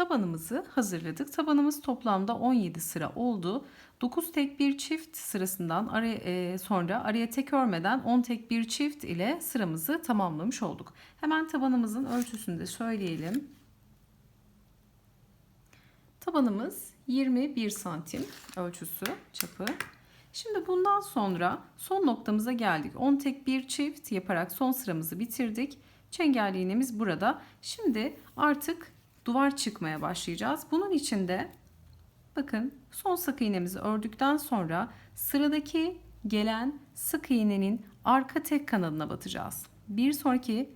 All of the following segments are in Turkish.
Tabanımızı hazırladık. Tabanımız toplamda 17 sıra oldu. 9 tek bir çift sırasından araya, e, sonra araya tek örmeden 10 tek bir çift ile sıramızı tamamlamış olduk. Hemen tabanımızın ölçüsünü de söyleyelim. Tabanımız 21 santim ölçüsü çapı. Şimdi bundan sonra son noktamıza geldik. 10 tek bir çift yaparak son sıramızı bitirdik. Çengelli iğnemiz burada. Şimdi artık duvar çıkmaya başlayacağız. Bunun için de bakın son sık iğnemizi ördükten sonra sıradaki gelen sık iğnenin arka tek kanadına batacağız. Bir sonraki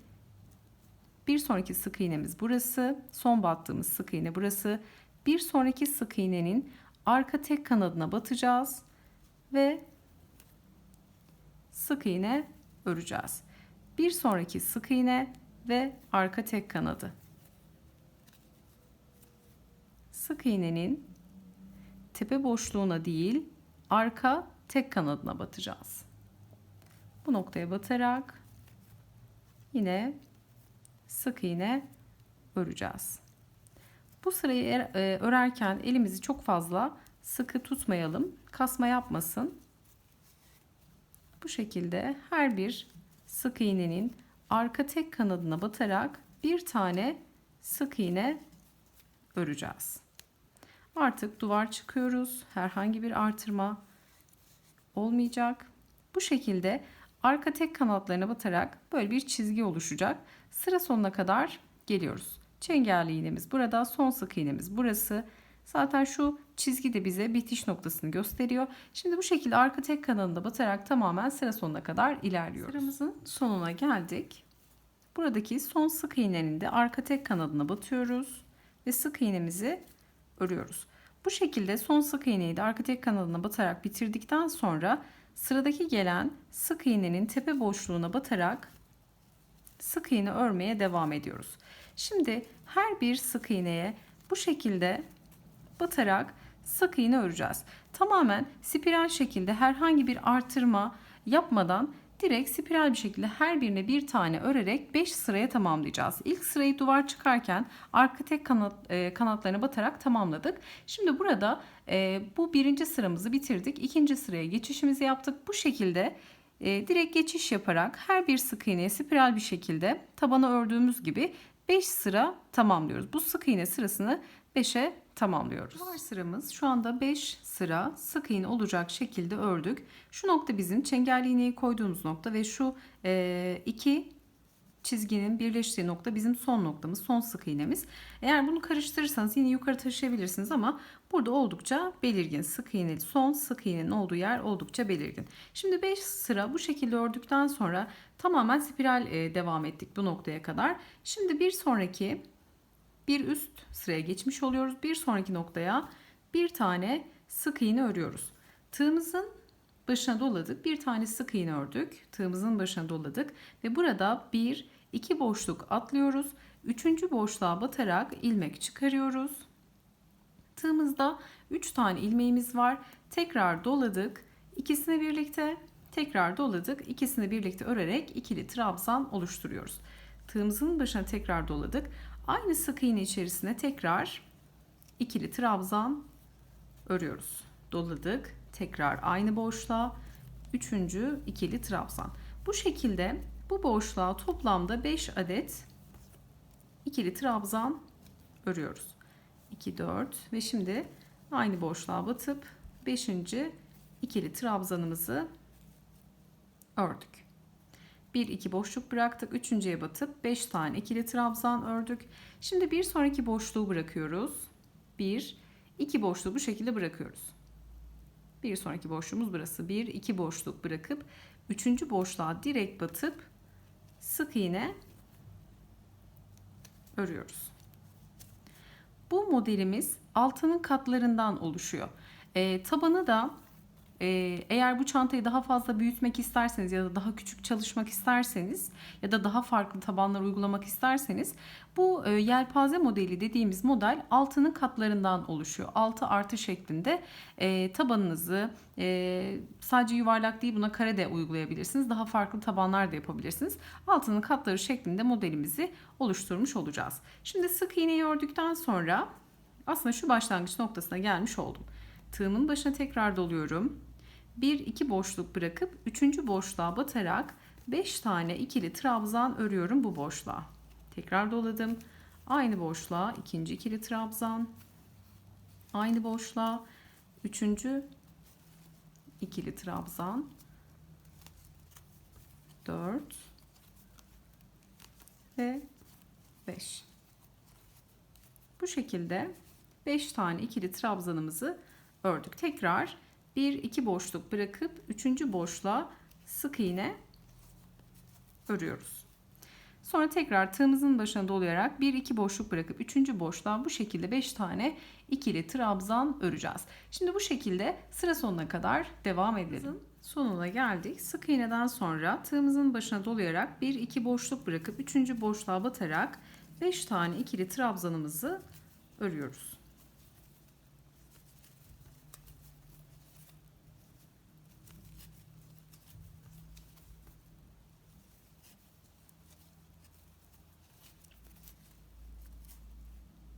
bir sonraki sık iğnemiz burası. Son battığımız sık iğne burası. Bir sonraki sık iğnenin arka tek kanadına batacağız ve sık iğne öreceğiz. Bir sonraki sık iğne ve arka tek kanadı. Sık iğnenin tepe boşluğuna değil, arka tek kanadına batacağız. Bu noktaya batarak yine sık iğne öreceğiz. Bu sırayı er- e, örerken elimizi çok fazla sıkı tutmayalım. Kasma yapmasın. Bu şekilde her bir sık iğnenin arka tek kanadına batarak bir tane sık iğne öreceğiz. Artık duvar çıkıyoruz. Herhangi bir artırma olmayacak. Bu şekilde arka tek kanatlarına batarak böyle bir çizgi oluşacak. Sıra sonuna kadar geliyoruz. Çengelli iğnemiz burada, son sık iğnemiz burası. Zaten şu çizgi de bize bitiş noktasını gösteriyor. Şimdi bu şekilde arka tek kanalında batarak tamamen sıra sonuna kadar ilerliyoruz. Sıramızın sonuna geldik. Buradaki son sık iğnenin de arka tek kanadına batıyoruz ve sık iğnemizi örüyoruz. Bu şekilde son sık iğneyi de arka tek kanadına batarak bitirdikten sonra sıradaki gelen sık iğnenin tepe boşluğuna batarak sık iğne örmeye devam ediyoruz. Şimdi her bir sık iğneye bu şekilde batarak sık iğne öreceğiz. Tamamen spiral şekilde herhangi bir artırma yapmadan direkt spiral bir şekilde her birine bir tane örerek 5 sıraya tamamlayacağız. İlk sırayı duvar çıkarken arka tek kanat, e, kanatlarına batarak tamamladık. Şimdi burada e, bu birinci sıramızı bitirdik. İkinci sıraya geçişimizi yaptık. Bu şekilde e, direkt geçiş yaparak her bir sık iğneye spiral bir şekilde tabana ördüğümüz gibi 5 sıra tamamlıyoruz. Bu sık iğne sırasını 5'e tamamlıyoruz. Duvar sıramız şu anda 5 sıra sık iğne olacak şekilde ördük. Şu nokta bizim çengelli iğneyi koyduğumuz nokta ve şu e, iki çizginin birleştiği nokta bizim son noktamız, son sık iğnemiz. Eğer bunu karıştırırsanız yine yukarı taşıyabilirsiniz ama burada oldukça belirgin. Sık iğneli son sık iğnenin olduğu yer oldukça belirgin. Şimdi 5 sıra bu şekilde ördükten sonra tamamen spiral e, devam ettik bu noktaya kadar. Şimdi bir sonraki bir üst sıraya geçmiş oluyoruz. Bir sonraki noktaya bir tane sık iğne örüyoruz. Tığımızın başına doladık. Bir tane sık iğne ördük. Tığımızın başına doladık ve burada bir iki boşluk atlıyoruz. Üçüncü boşluğa batarak ilmek çıkarıyoruz. Tığımızda 3 tane ilmeğimiz var. Tekrar doladık. İkisini birlikte tekrar doladık. İkisini birlikte örerek ikili trabzan oluşturuyoruz. Tığımızın başına tekrar doladık. Aynı sık iğne içerisine tekrar ikili trabzan örüyoruz. Doladık. Tekrar aynı boşluğa üçüncü ikili trabzan. Bu şekilde bu boşluğa toplamda 5 adet ikili trabzan örüyoruz. 2 4 ve şimdi aynı boşluğa batıp 5. ikili trabzanımızı ördük. 1 2 boşluk bıraktık. Üçüncüye batıp 5 tane ikili trabzan ördük. Şimdi bir sonraki boşluğu bırakıyoruz. 1 2 boşluğu bu şekilde bırakıyoruz. Bir sonraki boşluğumuz burası. 1 2 boşluk bırakıp üçüncü boşluğa direkt batıp sık iğne örüyoruz. Bu modelimiz altının katlarından oluşuyor. E, tabanı da eğer bu çantayı daha fazla büyütmek isterseniz ya da daha küçük çalışmak isterseniz ya da daha farklı tabanlar uygulamak isterseniz bu e, yelpaze modeli dediğimiz model altının katlarından oluşuyor. Altı artı şeklinde e, tabanınızı e, sadece yuvarlak değil buna kare de uygulayabilirsiniz. Daha farklı tabanlar da yapabilirsiniz. Altının katları şeklinde modelimizi oluşturmuş olacağız. Şimdi sık iğneyi ördükten sonra aslında şu başlangıç noktasına gelmiş oldum. Tığımın başına tekrar doluyorum. 1 2 boşluk bırakıp 3. boşluğa batarak 5 tane ikili trabzan örüyorum bu boşluğa. Tekrar doladım. Aynı boşluğa ikinci ikili trabzan. Aynı boşluğa üçüncü ikili trabzan. 4 ve 5. Bu şekilde 5 tane ikili trabzanımızı ördük. Tekrar 1 2 boşluk bırakıp 3. boşluğa sık iğne örüyoruz. Sonra tekrar tığımızın başına dolayarak 1 2 boşluk bırakıp 3. boşluğa bu şekilde 5 tane ikili trabzan öreceğiz. Şimdi bu şekilde sıra sonuna kadar devam edelim. Sonuna geldik. Sık iğneden sonra tığımızın başına dolayarak 1 2 boşluk bırakıp 3. boşluğa batarak 5 tane ikili trabzanımızı örüyoruz.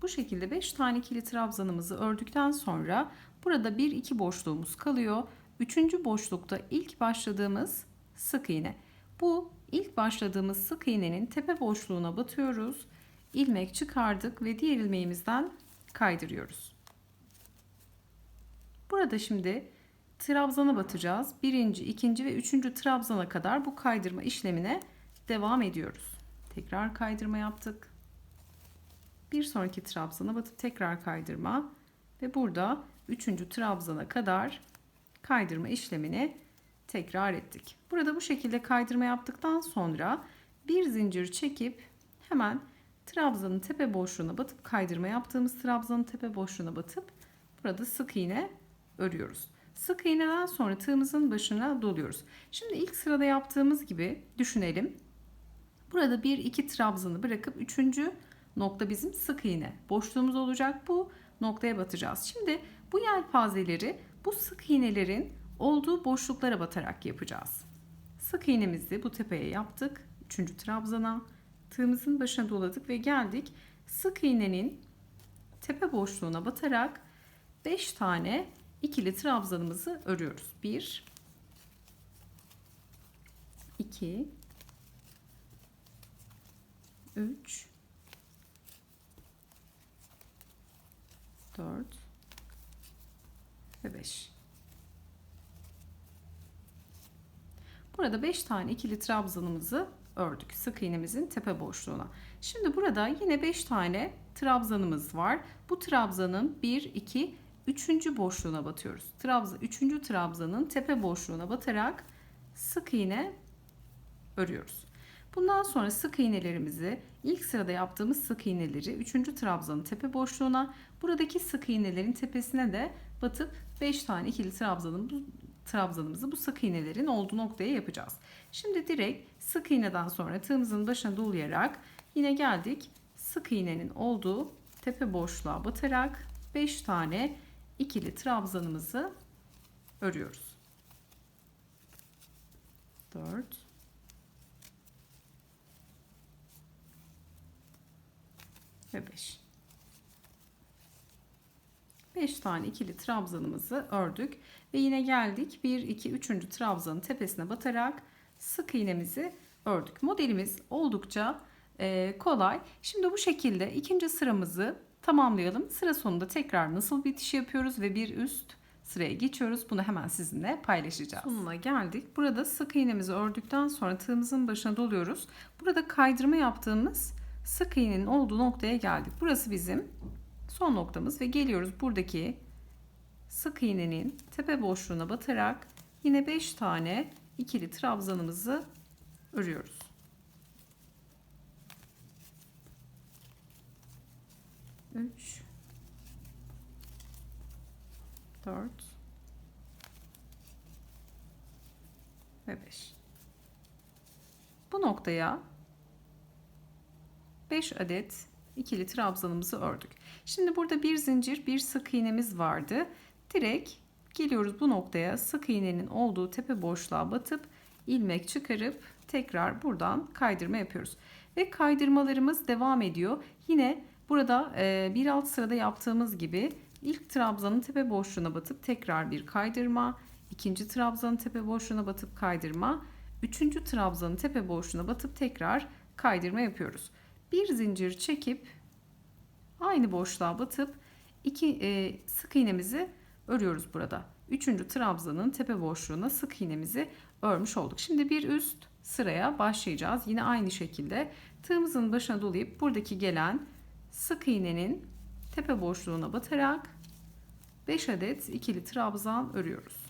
Bu şekilde 5 tane ikili trabzanımızı ördükten sonra burada 1 2 boşluğumuz kalıyor. Üçüncü boşlukta ilk başladığımız sık iğne. Bu ilk başladığımız sık iğnenin tepe boşluğuna batıyoruz. İlmek çıkardık ve diğer ilmeğimizden kaydırıyoruz. Burada şimdi trabzana batacağız. Birinci, ikinci ve üçüncü trabzana kadar bu kaydırma işlemine devam ediyoruz. Tekrar kaydırma yaptık. Bir sonraki trabzana batıp tekrar kaydırma ve burada üçüncü trabzana kadar kaydırma işlemini tekrar ettik. Burada bu şekilde kaydırma yaptıktan sonra bir zincir çekip hemen trabzanın tepe boşluğuna batıp kaydırma yaptığımız trabzanın tepe boşluğuna batıp burada sık iğne örüyoruz. Sık iğneden sonra tığımızın başına doluyoruz. Şimdi ilk sırada yaptığımız gibi düşünelim. Burada bir iki trabzanı bırakıp üçüncü nokta bizim sık iğne. Boşluğumuz olacak bu noktaya batacağız. Şimdi bu yelpazeleri bu sık iğnelerin olduğu boşluklara batarak yapacağız. Sık iğnemizi bu tepeye yaptık. Üçüncü trabzana tığımızın başına doladık ve geldik. Sık iğnenin tepe boşluğuna batarak 5 tane ikili trabzanımızı örüyoruz. 1 2 3 4 ve 5. Burada 5 tane ikili trabzanımızı ördük. Sık iğnemizin tepe boşluğuna. Şimdi burada yine 5 tane trabzanımız var. Bu trabzanın 1 2 3. boşluğuna batıyoruz. Trabzan 3. trabzanın tepe boşluğuna batarak sık iğne örüyoruz. Bundan sonra sık iğnelerimizi ilk sırada yaptığımız sık iğneleri 3. trabzanın tepe boşluğuna buradaki sık iğnelerin tepesine de batıp 5 tane ikili trabzanın, trabzanımızı bu sık iğnelerin olduğu noktaya yapacağız. Şimdi direkt sık iğneden sonra tığımızın başına dolayarak yine geldik sık iğnenin olduğu tepe boşluğa batarak 5 tane ikili trabzanımızı örüyoruz. 4 ve 5. 5 tane ikili trabzanımızı ördük ve yine geldik 1 2 3. trabzanın tepesine batarak sık iğnemizi ördük. Modelimiz oldukça e, kolay. Şimdi bu şekilde ikinci sıramızı tamamlayalım. Sıra sonunda tekrar nasıl bitiş yapıyoruz ve bir üst sıraya geçiyoruz. Bunu hemen sizinle paylaşacağız. Sonuna geldik. Burada sık iğnemizi ördükten sonra tığımızın başına doluyoruz. Burada kaydırma yaptığımız sık iğnenin olduğu noktaya geldik. Burası bizim son noktamız ve geliyoruz buradaki sık iğnenin tepe boşluğuna batarak yine 5 tane ikili trabzanımızı örüyoruz. Üç, dört ve 5. Bu noktaya 5 adet ikili trabzanımızı ördük. Şimdi burada bir zincir, bir sık iğnemiz vardı. Direkt geliyoruz bu noktaya sık iğnenin olduğu tepe boşluğa batıp ilmek çıkarıp tekrar buradan kaydırma yapıyoruz. Ve kaydırmalarımız devam ediyor. Yine burada e, bir alt sırada yaptığımız gibi ilk trabzanın tepe boşluğuna batıp tekrar bir kaydırma, ikinci trabzanın tepe boşluğuna batıp kaydırma, üçüncü trabzanın tepe boşluğuna batıp tekrar kaydırma yapıyoruz. Bir zincir çekip aynı boşluğa batıp iki e, sık iğnemizi örüyoruz burada. Üçüncü trabzanın tepe boşluğuna sık iğnemizi örmüş olduk. Şimdi bir üst sıraya başlayacağız. Yine aynı şekilde tığımızın başına dolayıp buradaki gelen sık iğnenin tepe boşluğuna batarak 5 adet ikili trabzan örüyoruz.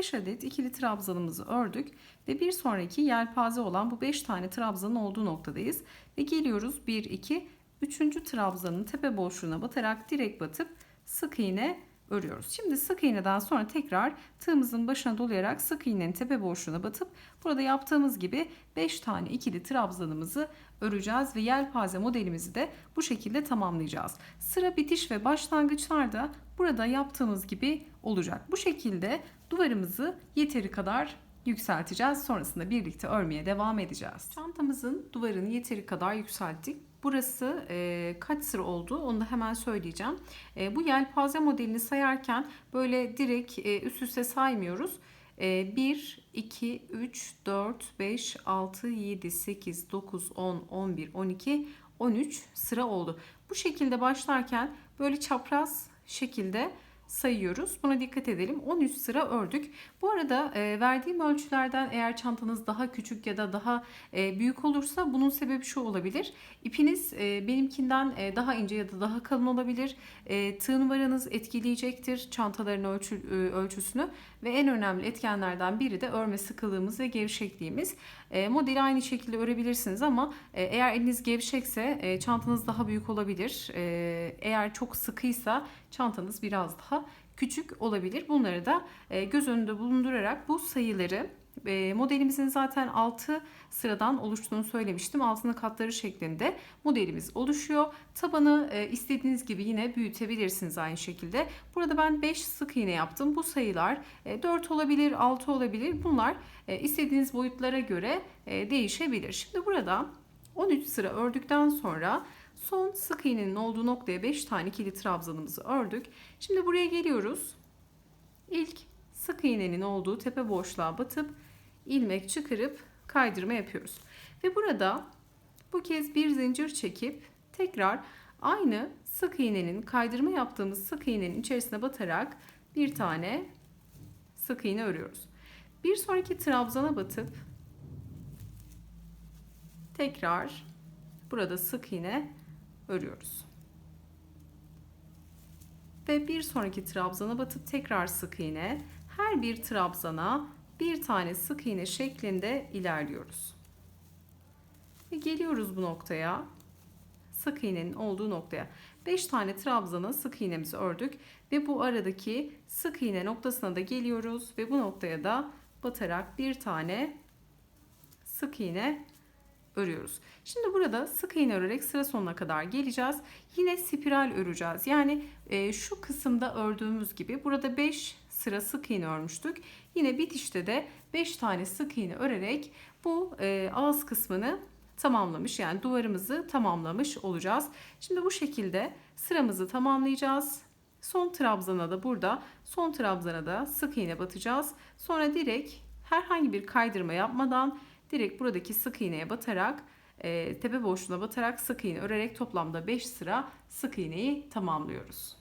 Beş adet ikili trabzanımızı ördük ve bir sonraki yelpaze olan bu 5 tane trabzanın olduğu noktadayız ve geliyoruz 1 2 3. trabzanın tepe boşluğuna batarak direkt batıp sık iğne örüyoruz. Şimdi sık iğneden sonra tekrar tığımızın başına dolayarak sık iğnenin tepe boşluğuna batıp burada yaptığımız gibi 5 tane ikili trabzanımızı öreceğiz ve yelpaze modelimizi de bu şekilde tamamlayacağız. Sıra bitiş ve başlangıçlarda burada yaptığımız gibi olacak. Bu şekilde duvarımızı yeteri kadar yükselteceğiz. Sonrasında birlikte örmeye devam edeceğiz. Çantamızın duvarını yeteri kadar yükselttik. Burası e, kaç sıra oldu onu da hemen söyleyeceğim. E, bu yelpaze modelini sayarken böyle direkt e, üst üste saymıyoruz. E, 1, 2, 3, 4, 5, 6, 7, 8, 9, 10, 11, 12, 13 sıra oldu. Bu şekilde başlarken böyle çapraz şekilde sayıyoruz. Buna dikkat edelim. 13 sıra ördük. Bu arada e, verdiğim ölçülerden eğer çantanız daha küçük ya da daha e, büyük olursa bunun sebebi şu olabilir. İpiniz e, benimkinden e, daha ince ya da daha kalın olabilir. E, tığ numaranız etkileyecektir çantaların ölçü, e, ölçüsünü ve en önemli etkenlerden biri de örme sıkılığımız ve gevşekliğimiz. E, modeli aynı şekilde örebilirsiniz ama e, eğer eliniz gevşekse e, çantanız daha büyük olabilir. E, eğer çok sıkıysa çantanız biraz daha küçük olabilir. Bunları da e, göz önünde bulundurarak bu sayıları e, modelimizin zaten 6 sıradan oluştuğunu söylemiştim. Altını katları şeklinde modelimiz oluşuyor. Tabanı e, istediğiniz gibi yine büyütebilirsiniz aynı şekilde. Burada ben 5 sık iğne yaptım. Bu sayılar 4 olabilir, 6 olabilir. Bunlar istediğiniz boyutlara göre değişebilir. Şimdi burada 13 sıra ördükten sonra Son sık iğnenin olduğu noktaya 5 tane ikili trabzanımızı ördük. Şimdi buraya geliyoruz. İlk sık iğnenin olduğu tepe boşluğa batıp ilmek çıkarıp kaydırma yapıyoruz. Ve burada bu kez bir zincir çekip tekrar aynı sık iğnenin kaydırma yaptığımız sık iğnenin içerisine batarak bir tane sık iğne örüyoruz. Bir sonraki trabzana batıp tekrar burada sık iğne örüyoruz. Ve bir sonraki trabzana batıp tekrar sık iğne. Her bir trabzana bir tane sık iğne şeklinde ilerliyoruz. Ve geliyoruz bu noktaya. Sık iğnenin olduğu noktaya. 5 tane trabzana sık iğnemizi ördük ve bu aradaki sık iğne noktasına da geliyoruz ve bu noktaya da batarak bir tane sık iğne örüyoruz. Şimdi burada sık iğne örerek sıra sonuna kadar geleceğiz. Yine spiral öreceğiz. Yani e, şu kısımda ördüğümüz gibi burada 5 sıra sık iğne örmüştük. Yine bitişte de 5 tane sık iğne örerek bu e, ağız kısmını tamamlamış yani duvarımızı tamamlamış olacağız. Şimdi bu şekilde sıramızı tamamlayacağız. Son trabzana da burada son trabzana da sık iğne batacağız. Sonra direkt herhangi bir kaydırma yapmadan direkt buradaki sık iğneye batarak e, tepe boşluğuna batarak sık iğne örerek toplamda 5 sıra sık iğneyi tamamlıyoruz.